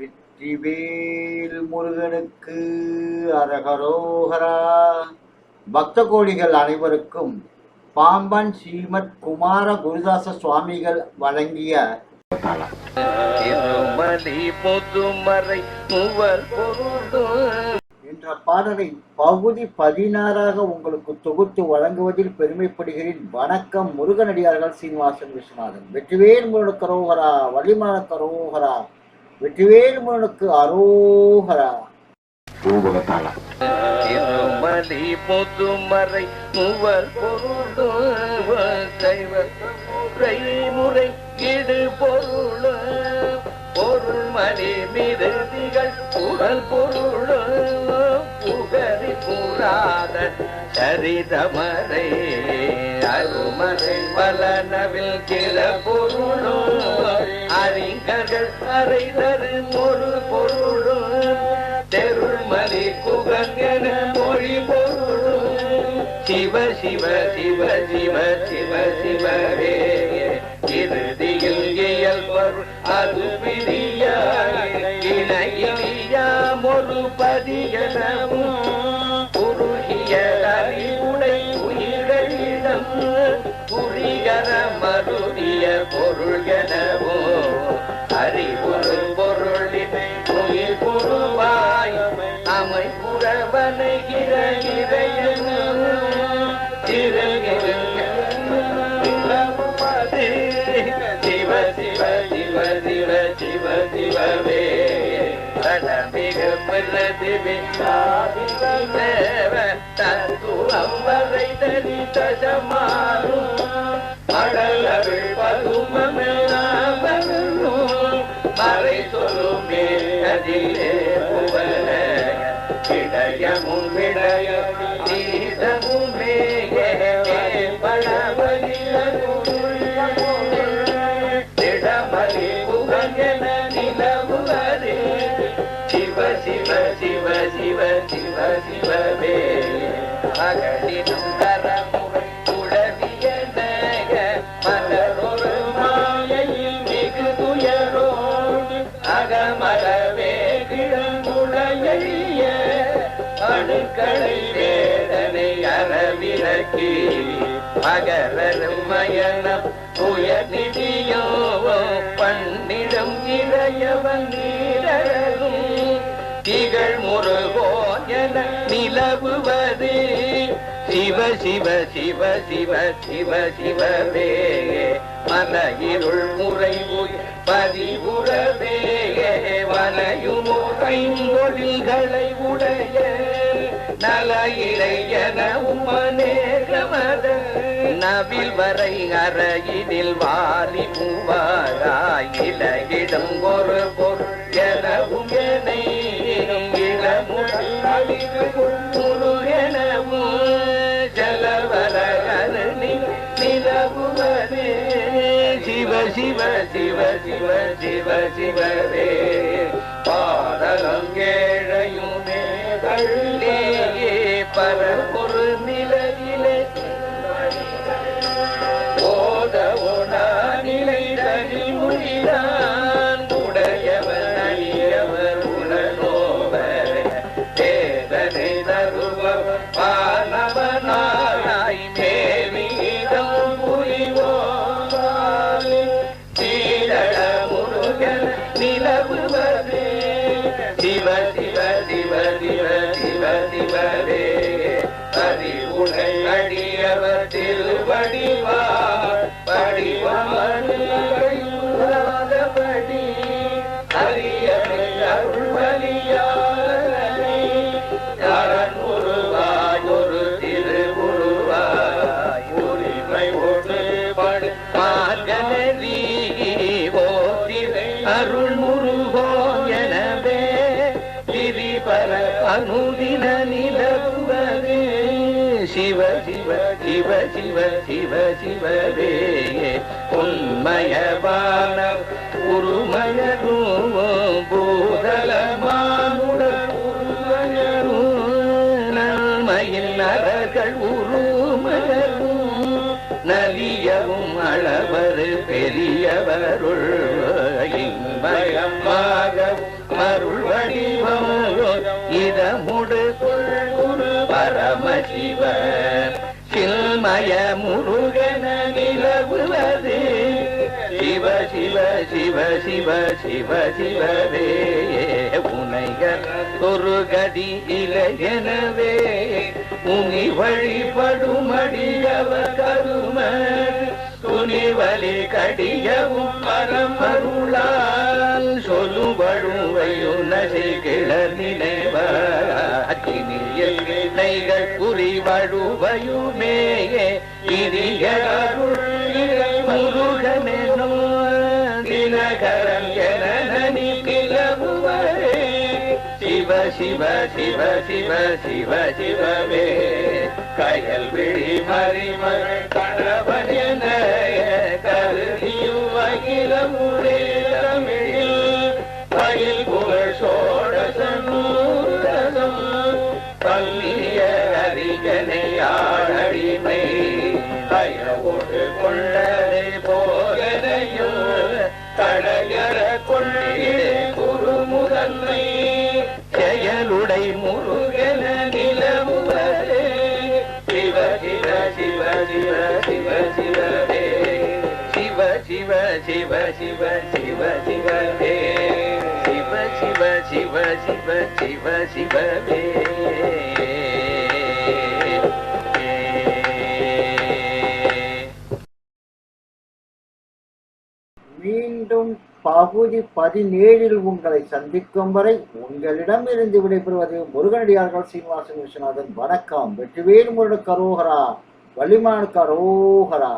வெற்றிவேல் முருகனுக்கு அரகரோகரா. பக்த கோடிகள் அனைவருக்கும் பாம்பன் ஸ்ரீமத் குமார குருதாச சுவாமிகள் வழங்கிய என்ற பாடலை பகுதி பதினாறாக உங்களுக்கு தொகுத்து வழங்குவதில் பெருமைப்படுகிறேன். வணக்கம் முருகனடியார்கள் சீனிவாசன் விஸ்வநாதன். வெற்றிவேல் முருகனுக்கு அரோகரா வள்ளிமலனுக்கு அரோகரா. வெற்றிவேல் முருகனுக்கு அரோகரா திருமதி பொதுமறை மூவர் பொருளும் சைவ முறை முறை இடு பொருளும். பொருள் மணி மிருதிகள் புகழ் பொருளும். புகழி புராத சரிதமரை. அருமறை பலனவில் கிற பொருளும் அறிஞர்கள் அறைதரு ஒரு பொருளும் தெருள்மதி குகங்கன மொழி பொருளும் சிவ சிவ சிவ சிவ சிவ சிவரே இறுதியில் இயல் அது பிரியா இணையிலியா ஒரு பதியனவும் பொருள் எனவோ அறிவுறு பொருளினை உயிர் குருவாய் அமை புறவனை சிவ சிவ சிவ சிவ சிவ சிவவே தேவ தத்துவம் வரை தனி தசமாறும் அடலருள் பதுமெல்லாம் மறை சொல்லுமே அதிலே புவன. இடையமும் விடைய நீதமும் திடமலி அறவிலக்கி அகரரும் மயனம் உயர் நிதியோ பண்ணிடம் இறையவன் நீரரும் திகழ் முருகோ என நிலவுவது. சிவ சிவ சிவ சிவ சிவ சிவவே. மன இருள் முறை பதிவுறவே. வலையுமுறை மொழிகளை உடைய நல இளையன உமனேகமத நவில் வரை அறையினில் வாலி மூவாராய் இலகிடம் ஒரு பொருள் எனவும் எனை முருகனவும் ஜலவர நிலவுவனே சிவ சிவ சிவ சிவ சிவ சிவரே பாதலம் ஏழையுமே பரபொரு அறிவுடை அடியவர் திருவடிவார் படிவமனுபடி அரியமை அருள்வலியாரனை அரண் உருவாய் ஒரு திருவுருவாய் உரிமை ஒன்று ஓதிரை அருள் முருகோ எனவே திரிபர அனுதின நிலவுவதே சிவ சிவ சிவ சிவவே உண்மயவான உருமயரும் பூதலமானுட உருமயரும் நன்மையில் நரகள் உருமயரும் நலியவும் அளவர் பெரியவருள் இன்பயம் சிவ சிவ சிவ சிவ சிவ சிவவே உனைகள் ஒரு கதி இளையனவே உனி வழிபடுமடியவ கரும. துணிவலி கடியவும் பரமருளால் சொல்லுவழுவையுனசை கிளர் நினைவகினியில் நைகள் புரிவழுவையுமேயே இரியருள் முருகனெனோ சிவ சிவ சிவ சிவ சிவ சிவவே கயல் விழி மறிமகள் கணவன் என கருதியும் அகிலமுடே தமிழில். பயில் புகழ் சோழசனூரதம் பல்லிய அறிஞனையா சிவ சிவ சிவ சிவ சிவ சிவ சிவ சிவ மீண்டும் பகுதி பதினேழில் உங்களை சந்திக்கும் வரை உங்களிடம் இருந்து விடைபெறுவது முருகனடியார்கள் சீனிவாசன் விஸ்வநாதன். வணக்கம். வெற்றிவேல் முருகன் கரோகரா. வள்ளிமான் கரோகரா.